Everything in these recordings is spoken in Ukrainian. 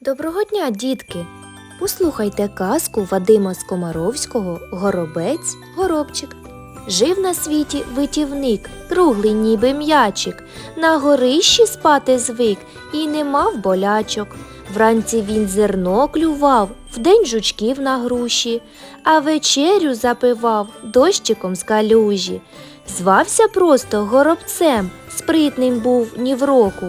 Доброго дня, дітки! Послухайте казку Вадима Скомаровського Горобець Горобчик. Жив на світі витівник, круглий ніби м'ячик, на горищі спати звик і не мав болячок. Вранці він зерно клював, вдень жучків на груші, а вечерю запивав дощиком з калюжі. Звався просто горобцем, спритним був ні в року.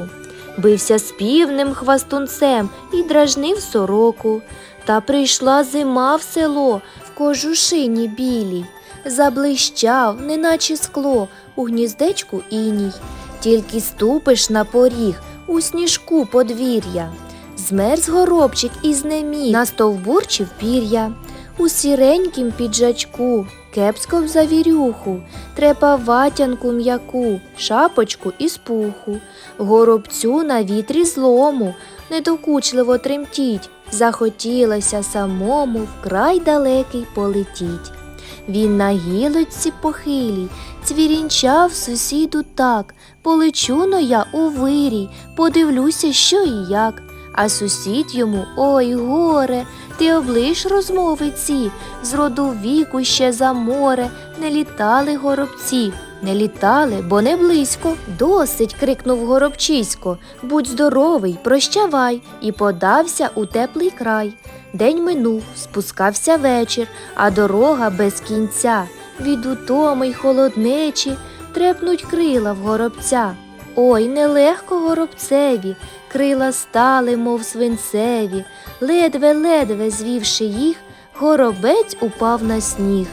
Бився з півним хвастунцем і дражнив сороку. Та прийшла зима в село в кожушині білій. Заблищав, неначе скло, у гніздечку іній. Тільки ступиш на поріг у сніжку подвір'я. Змерз горобчик і знеміг, настовбурчив пір'я. У сіренькім піджачку, кепсько в завірюху, трепа ватянку м'яку, шапочку із пуху. Горобцю на вітрі злому, недокучливо тремтіть, захотілося самому вкрай далекий полетіть. Він на гілочці похилій, цвірінчав сусіду так, полечу но я у вирій, подивлюся, що і як. А сусід йому, ой, горе, ти облиш розмови ці, з роду віку ще за море, не літали горобці. Не літали, бо не близько. Досить. крикнув горобчисько. Будь здоровий, прощавай, і подався у теплий край. День минув, спускався вечір, а дорога без кінця. Від утоми й холоднечі трепнуть крила в горобця. Ой, нелегко горобцеві, крила стали, мов свинцеві, ледве-ледве звівши їх, горобець упав на сніг.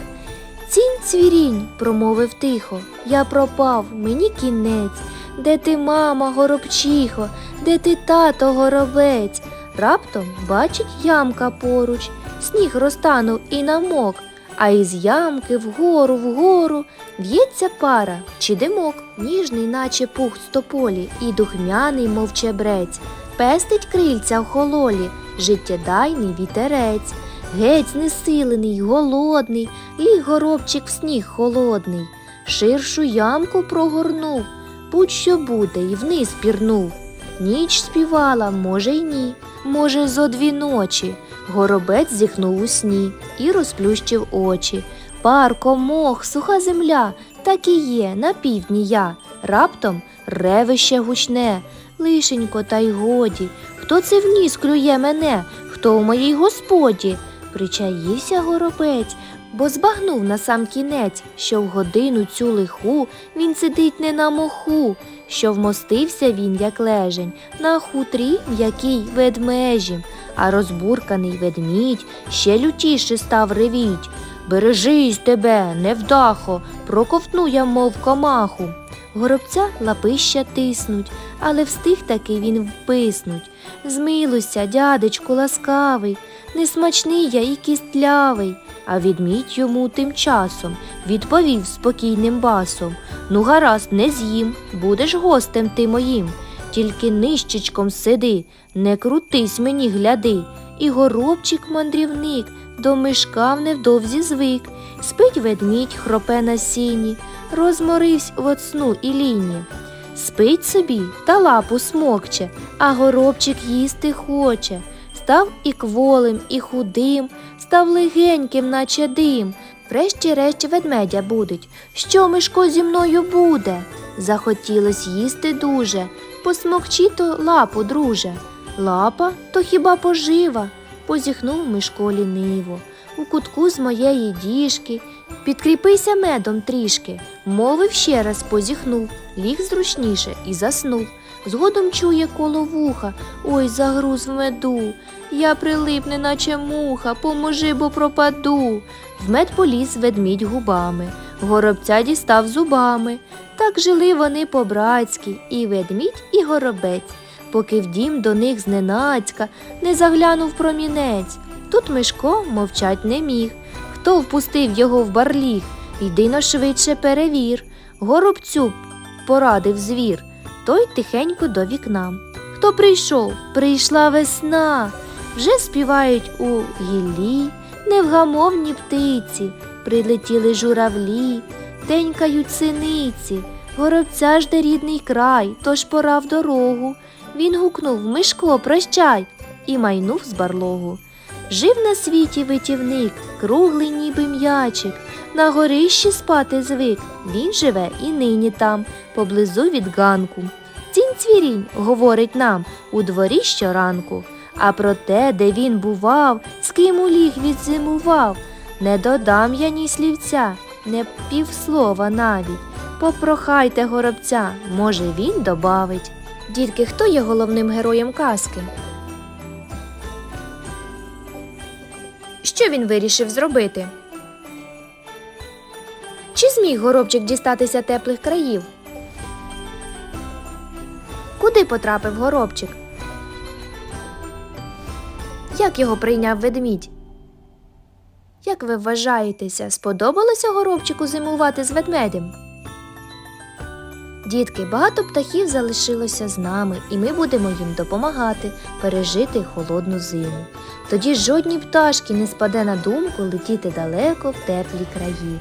Цінь цвірінь, промовив тихо, я пропав, мені кінець. Де ти, мама, горобчихо, де ти тато горобець? Раптом бачить ямка поруч, сніг розтанув і намок, а із ямки вгору, вгору в'ється пара чи димок, ніжний, наче пух з тополі, і духмяний, мов чебрець, пестить крильця в хололі, життєдайний вітерець. Геть знесилений, голодний, ліг горобчик в сніг холодний, ширшу ямку прогорнув, будь-що буде, і вниз пірнув. Ніч співала, може, й ні, може, зо дві ночі. Горобець зіхнув у сні і розплющив очі. Парко, мох, суха земля, так і є, на півдні я. Раптом ревище гучне, лишенько, та й годі. Хто це вніс клює мене? Хто у моїй господі? Причаївся горобець, бо збагнув на сам кінець, що в годину цю лиху він сидить не на моху, що вмостився він, як лежень, на хутрі м'якій ведмежі, а розбурканий ведмідь ще лютіше став ревіть. Бережись тебе, невдахо, проковтну я, мов комаху. Горобця лапища тиснуть, але встиг таки він вписнуть. Змилуйся, дядечку ласкавий, несмачний я і кістлявий. А відмідь йому тим часом відповів спокійним басом Ну, гаразд, не з'їм, будеш гостем ти моїм. Тільки нищечком сиди, не крутись мені, гляди. І горобчик мандрівник до мишка невдовзі звик. Спить ведмідь, хропе на сіні, розморивсь в оцну і ліні. Спить собі та лапу смокче, а горобчик їсти хоче. Став і кволим, і худим, став легеньким, наче дим. Врешті-решт ведмедя будить. Що, Мишко, зі мною буде? Захотілось їсти дуже, посмокчи то лапу, друже. Лапа то хіба пожива? позіхнув Мишко ліниво. У кутку з моєї діжки, підкріпися медом трішки, мовив ще раз позіхнув, ліг зручніше і заснув. Згодом чує коло вуха, ой, загруз в меду. Я прилип, неначе муха, поможи, бо пропаду. В мед поліз ведмідь губами, горобця дістав зубами. Так жили вони по-братськи, і ведмідь, і горобець, поки в дім до них зненацька не заглянув промінець. Тут Мишко мовчать не міг. Хто впустив його в барліг? Йди но швидше перевір. Горобцю порадив звір, той тихенько до вікна. Хто прийшов? Прийшла весна. Вже співають у гіллі невгамовні птиці, прилетіли журавлі, тенькають синиці, горобця жде рідний край, тож пора в дорогу. Він гукнув Мишко, прощай. і майнув з барлогу. Жив на світі витівник, круглий ніби м'ячик, на горищі спати звик. Він живе і нині там, поблизу від ганку. Цінь цвірінь говорить нам у дворі щоранку. А про те, де він бував, з ким у ліг відзимував, не додам я ні слівця, не півслова навіть. Попрохайте горобця, може він добавить. Дітки, хто є головним героєм казки? Що він вирішив зробити? Чи зміг горобчик дістатися теплих країв? Куди потрапив горобчик? Як його прийняв ведмідь? Як ви вважаєтеся, сподобалося горобчику зимувати з ведмедем? Дітки, багато птахів залишилося з нами, і ми будемо їм допомагати пережити холодну зиму. Тоді жодній пташки не спаде на думку летіти далеко в теплі краї.